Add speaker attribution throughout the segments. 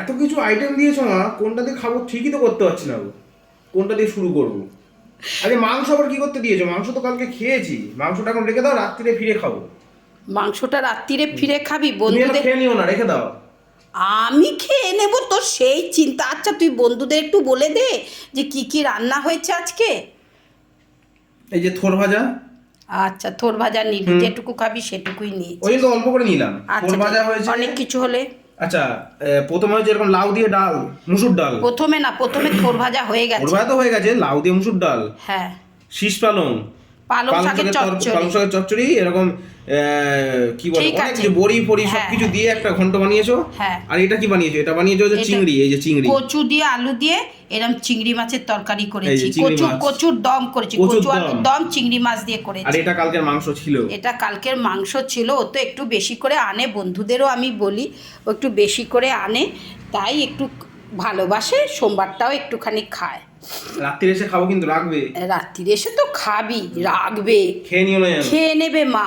Speaker 1: এত কিছু আইটেম দিয়েছ মা কোনটা দিয়ে খাব ঠিকই তো করতে পারছি না কোনটা দিয়ে শুরু করব? আরে মাংস আবার কি করতে দিয়েছ? মাংস তো কালকে খেয়েছি। মাংসটা এখন রেখে দাও রাত্রিরে ফিরে খাব।
Speaker 2: মাংসটা রাত্রিরে ফিরে খাবি বন্ধুদের
Speaker 1: খেয়ে নিও না রেখে দাও।
Speaker 2: আমি খেয়ে নেব তোর সেই চিন্তা। আচ্ছা তুই বন্ধুদের একটু বলে দে যে কি কি রান্না হয়েছে আজকে।
Speaker 1: এই যে থোর ভাজা।
Speaker 2: আচ্ছা থোর ভাজা নিবি যেটুকু খাবি সেটুকুই নিয়েছি।
Speaker 1: ওই তো অল্প করে নিলাম।
Speaker 2: আচ্ছা
Speaker 1: থোর ভাজা হয়েছে।
Speaker 2: অনেক কিছু হলে
Speaker 1: আচ্ছা প্রথমে যেরকম লাউ দিয়ে ডাল মুসুর ডাল।
Speaker 2: প্রথমে না প্রথমে থোর ভাজা হয়ে
Speaker 1: থোর
Speaker 2: গেছে।
Speaker 1: ভাজা তো হয়ে গেছে লাউ দিয়ে মুসুর ডাল।
Speaker 2: হ্যাঁ।
Speaker 1: শীষ পালং।
Speaker 2: পালং শাকের চচ্চড়ি
Speaker 1: পালং শাকের চচ্চড়ি এরকম কি বলে অনেক। যে বড়ি ফড়ি
Speaker 2: হ্যাঁ,
Speaker 1: সবকিছু দিয়ে একটা ঘন্ট বানিয়েছো?
Speaker 2: হ্যাঁ।
Speaker 1: আর এটা কি বানিয়েছো? এটা বানিয়েছো যে চিংড়ি এই যে চিংড়ি।
Speaker 2: কচু দিয়ে আলু দিয়ে এরম চিংড়ি মাছের তরকারি করেছি। কচু কচুর দম করেছি। কচু আলুর
Speaker 1: দম।
Speaker 2: চিংড়ি মাছ দিয়ে
Speaker 1: আর
Speaker 2: করেছি
Speaker 1: এটা কালকের মাংস ছিল।
Speaker 2: এটা কালকের মাংস ছিল। ও তো একটু বেশি করে আনে বন্ধুদেরও আমি বলি ও একটু বেশি করে আনে তাই একটু ভালোবাসে সোমবারটাও একটুখানি খায়।
Speaker 1: রাত্রিরে এসে খাব কিন্তু রাখবে?
Speaker 2: রাত্রিরে এসে তো খাবি রাখবে।
Speaker 1: খেয়ে নিও না
Speaker 2: খেয়ে নেবে মা।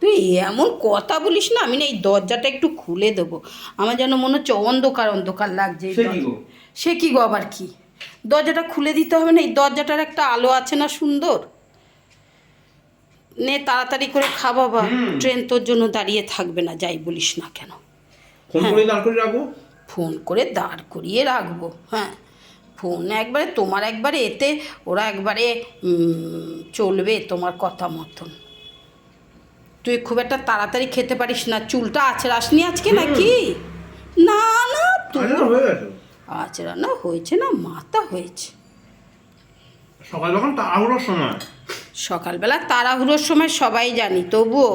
Speaker 2: তুই এমন কথা বলিস না আমি না এই দরজাটা একটু খুলে দেবো। আমার যেন মনে হচ্ছে অন্ধকার অন্ধকার লাগছে
Speaker 1: সে কি গো?
Speaker 2: আবার কি? দরজাটা খুলে দিতে হবে না এই দরজাটার একটা আলো আছে না সুন্দর? নে তাড়াতাড়ি করে খা বাবা। ট্রেন তোর জন্য দাঁড়িয়ে থাকবে না যাই বলিস না কেন।
Speaker 1: ফোন
Speaker 2: হ্যাঁ।
Speaker 1: করে দাঁড় করে রাখব?
Speaker 2: ফোন করে দাঁড় করিয়ে রাখব হ্যাঁ। ফোন একবারে তোমার একবারে এতে ওরা একবারে চলবে তোমার কথা মতন। তুই খুব একটা তাড়াতাড়ি খেতে পারিস না। চুলটা আছড়াসনি আজকে নাকি? না না তুই
Speaker 1: হয়ে
Speaker 2: আচড়ানো হয়েছে না মাথা হয়েছে।
Speaker 1: সকাল যখন তাড়াহুড়োর সময়।
Speaker 2: সকালবেলা তাড়াহুড়োর সময় সবাই জানি তবুও।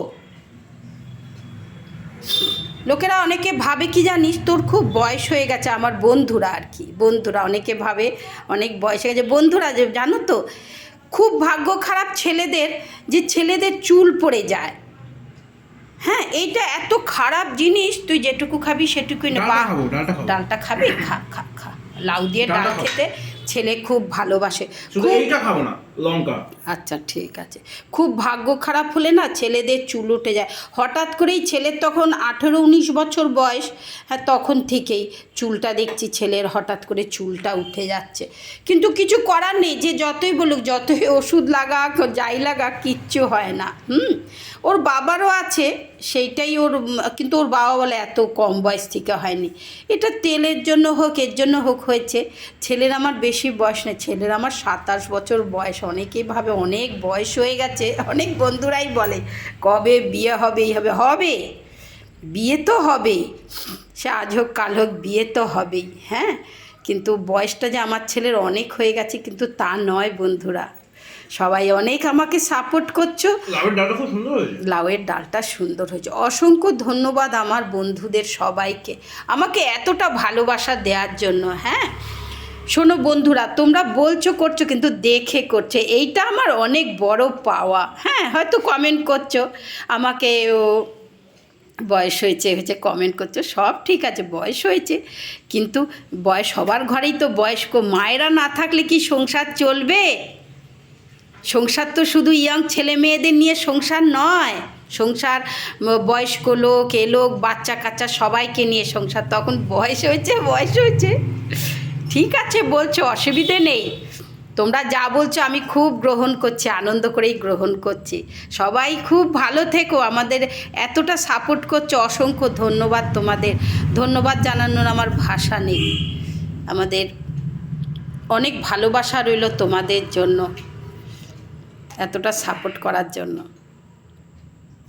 Speaker 2: লোকেরা অনেকে ভাবে কি জানিস তোর খুব বয়স হয়ে গেছে। আমার বন্ধুরা আর কি বন্ধুরা অনেকে ভাবে অনেক বয়স হয়ে গেছে। বন্ধুরা যে জানো তো খুব ভাগ্য খারাপ ছেলেদের যে ছেলেদের চুল পড়ে যায়। হ্যাঁ এইটা এত খারাপ জিনিস তুই যেটুকু খাবি সেটুকুই না।
Speaker 1: ডালটা খাব।
Speaker 2: খা খা খা। লাউ দিয়ে ডাল খেতে ছেলে খুব ভালোবাসে। খুব
Speaker 1: এইটা খাব না। লঙ্কা।
Speaker 2: আচ্ছা ঠিক আছে। খুব ভাগ্য খারাপ হলে না ছেলেদের চুল উঠে যায়। হঠাৎ করেই ছেলের তখন আঠেরো উনিশ বছর বয়স। হ্যাঁ তখন থেকেই চুলটা দেখছি ছেলের হঠাৎ করে চুলটা উঠে যাচ্ছে। কিন্তু কিছু করার নেই, যে যতই বলুক, যতই ওষুধ লাগাক, যাই লাগাক, কিচ্ছু হয় না। হুম? ওর বাবারও আছে, সেইটাই ওর, কিন্তু ওর বাবা বলে এত কম বয়স থেকে হয়নি। এটা তেলের জন্য হোক, এর জন্য হোক হয়েছে। ছেলের আমার বেশি বয়স নেই, ছেলের আমার সাতাশ বছর বয়স অনেকেই ভাবে অনেক বয়স হয়ে গেছে অনেক বন্ধুরাই বলে কবে বিয়ে হবে এই হবে। হবে বিয়ে তো হবেই সে আজ হোক কাল হোক বিয়ে তো হবেই হ্যাঁ? কিন্তু বয়সটা যে আমার ছেলের অনেক হয়ে গেছে কিন্তু তা নয় বন্ধুরা। সবাই অনেক আমাকে সাপোর্ট করছ।
Speaker 1: ডালটা
Speaker 2: লাউয়ের ডালটা সুন্দর হয়েছে। অসংখ্য ধন্যবাদ আমার বন্ধুদের সবাইকে আমাকে এতটা ভালোবাসা দেওয়ার জন্য হ্যাঁ? শোনো বন্ধুরা, তোমরা বলছো, করছ, কিন্তু দেখে করছে। এইটা আমার অনেক বড় পাওয়া। হ্যাঁ হয়তো কমেন্ট করছ। আমাকে বয়স হয়েছে হয়েছে কমেন্ট করছ। সব ঠিক আছে, বয়স হয়েছে। কিন্তু বয়স, সবার ঘরেই তো বয়স্ক। মায়েরা না থাকলে কি সংসার চলবে? সংসার তো শুধু ইয়াং ছেলে মেয়েদের নিয়ে সংসার নয়। সংসার বয়স্ক লোক, এ লোক বাচ্চা কাচ্চা সবাইকে নিয়ে সংসার। তখন বয়স হয়েছে বয়স হয়েছে। ঠিক আছে, বলছো, অসুবিধে নেই। তোমরা যা বলছো আমি খুব গ্রহণ করছি, আনন্দ করেই গ্রহণ করছি। সবাই খুব ভালো থেকো, আমাদের এতটা সাপোর্ট করছ, অসংখ্য ধন্যবাদ তোমাদের। ধন্যবাদ জানানোর আমার ভাষা নেই। আমাদের অনেক ভালোবাসা রইল তোমাদের জন্য, এতটা সাপোর্ট করার জন্য।